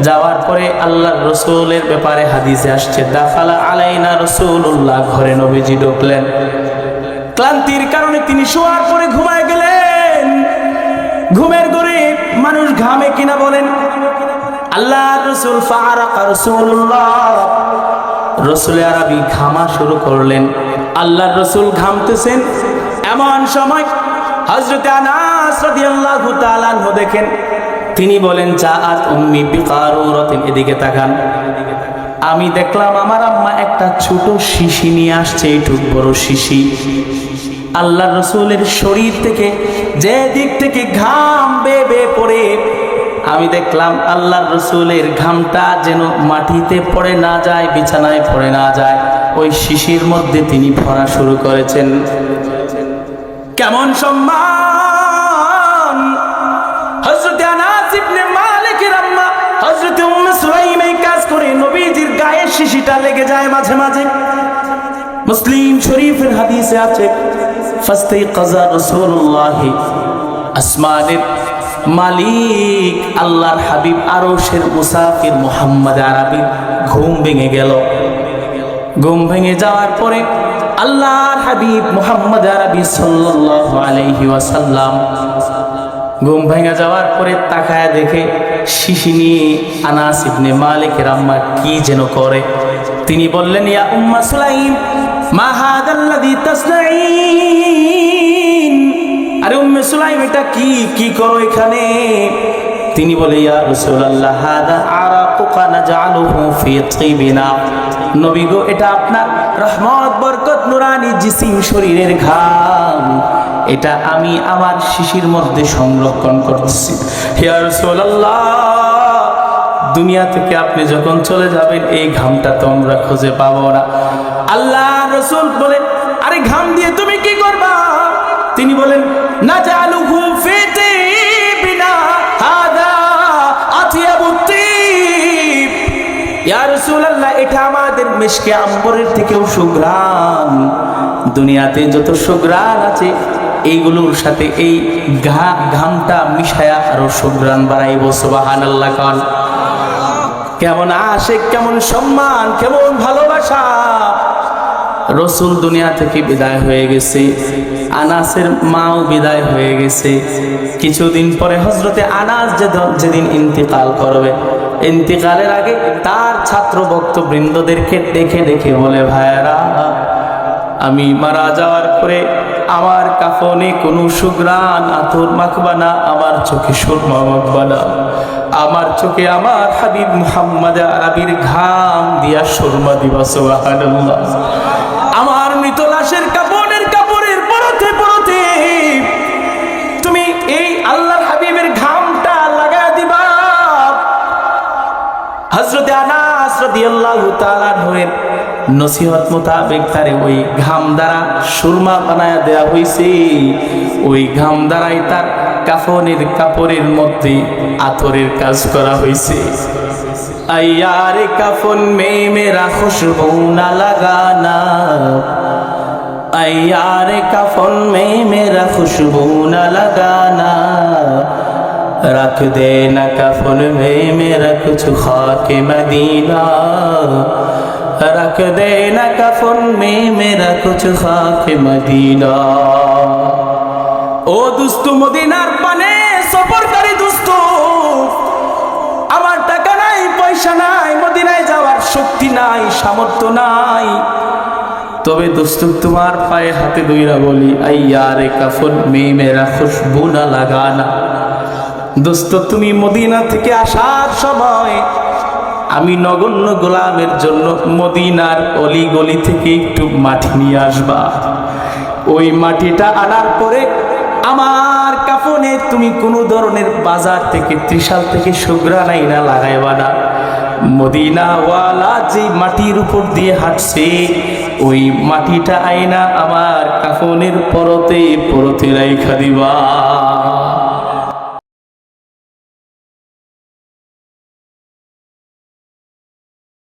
যাওয়ার পরে আল্লাহর রসুলের ব্যাপারে হাদিসে আসছে, দাফালা আলাইনা রসুল্লাহ ঘরে নবীজি ঢুকলেন। ক্লান্তির কারণে তিনি শোয়ার পরে ঘুমায় গেলেন। ঘুমের ঘরে মানুষ ঘামে কিনা বলেন আল্লাহ রসুল ফারাকা রসুল্লাহ রসুল আরবি ঘামা শুরু করলেন। আল্লাহ রসুল ঘামতেছেন। এমন সময় হজরতে আনাস রাদিয়াল্লাহু দেখেন তিনি বলেন যা আত উম্মি বিকারুরাতিন, এদিকে তাকান। আমি দেখলাম, আমার আম্মা একটা ছোট শিশি নিয়ে আসছে, এইটুক বড় শিশি। আল্লাহ রসুলের শরীর থেকে যে দিক থেকে ঘাম বে বে পড়ে, আমি দেখলাম আল্লাহ রসুলের ঘামটা যেন মাটিতে পড়ে না যায়, বিছানায় পড়ে না যায়। ওই শিশির মধ্যে তিনি ভরা শুরু করেছেন। কেমন সম্মান! হযরত করে নবীজির গায়ে শিশিটা লেগে যায় মাঝে মাঝে। মুসলিম শরীফের হাদিসে আছে ফাস্তাই কাজা রাসূলুল্লাহ আসমানের মালিক আল্লাহর হাবিব আরশের মুসাফির মুহাম্মদ আরবি ঘুম ভেঙে গেল। ঘুম ভেঙে যাওয়ার পরে আল্লাহর হাবিব মুহাম্মদ আরবি সাল্লাল্লাহু আলাইহি ওয়াসাল্লাম ঘুম ভেঙে যাওয়ার পরে তাকায় দেখে শিশি নিয়ে আনাস ইবনে মালিকের আম্মা কি যেন করে। তিনি বললেন, ইয়া উম্মা সুলাইম, মা হাদাল্লাযী তাসনাইন আরে উম্মে সুলাইম, এটা কি কি করো এখানে? তিনি বলে, ইয়া রাসূলুল্লাহ, হাদা আরাকুকা নাজআলুহু ফি তিবিনা। নবী গো, এটা আপনার রহমত, বরকত, নুরানি জিসিম শরীরের ঘাম। এটা আমি আমার শিশির মধ্যে সংরক্ষণ করতেছি। হে রাসূলুল্লাহ, দুনিয়া থেকে আপনি যখন চলে যাবেন, এই ঘামটা তোমরা খুঁজে পাবো না। আল্লাহ রসুল বলেন আরে ঘাম দিয়ে তুমি কি করবা? তিনি বলেন না চালু ফেটে এটা আমাদের মেশকে আম্বরের থেকেও সুগ্রাম দুনিয়াতে যত সুগ্রাম আছে এইগুলোর সাথে এই ঘা, ঘামটা মিশায়া আরও সুগ্রাম বাড়াইব সুবহানাল্লাহ কান। কেমন আশেক, কেমন সম্মান, কেমন ভালোবাসা। রসুল দুনিয়া থেকে বিদায় হয়ে গেছে, আনাসের মাও বিদায় হয়ে গেছে। কিছুদিন পরে হজরতে আনাস যেদিন ইন্তিকাল করবে। ইন্তিকালের আগে তার ছাত্র বৃন্দদেরকে দেখে দেখে বলে, ভাইয়ারা, আমি মারা যাওয়ার পরে আমার কাফনে কোনো সুগ্রান আতর মাখবা না আমার চোখে সুরমা মাখবা না আমার চোখে আমার হাবিব মুহাম্মদ আরবির ঘাম দিয়া সুরমা দিবা, সুবহানাল্লাহ। আমার মৃত লাশের কাপড়ের কাপড়ের পরতে পরতে তুমি এই আল্লাহর হাবিবের ঘামটা লাগায় দিবা। হজরতে আনাস রাদিয়াল্লাহু তাআলা নূরের নসিহত মোতাবেক তারে ওই ঘাম দ্বারা সুরমা বানায় দেয়া হয়েছে ওই ঘাম দ্বারাই তার কাফনের কাপড়ের মধ্যে আতরের কাজ করা হয়েছে আয়ারে কাফন মে মেরা খুশবু না লাগানা। আয়ারে কাফন মে মেরা খুশবু না লাগানা। رکھ دینا کفن میں মে رکھ چکھا کے مدینہ رکھ دینا کفن میں میرا کچھ خاک مدینہ ও দুস্থ মদিনার পানে সফরকারী দুস্থ আমার টাকা নাই, পয়সা নাই, মদিনায় যাওয়ার শক্তি নাই, সামর্থ্য নাই। তবে দোস্ত, তোমার পায়ে হাতে দুইরা বলি আইয়ারে কাফন মেয়ে মেরা খুশবু না লাগানা। দোস্ত, তুমি মদিনা থেকে আসার সময় আমি নগণ্য গোলামের জন্য মদিনার অলি গলি থেকে একটু মাটি নিয়ে আসবা। ওই মাটিটা আনার পরে আমার কাফনে তুমি কোনো ধরনের বাজার থেকে, ত্রিশাল থেকে সুগ্রা নাই না লাগাইবা না। মদিনাওয়ালা যে মাটির উপর দিয়ে হাঁটছে, ওই মাটিটা আইনা আমার কাফনের পরতে পরতে রাইখা দিবা।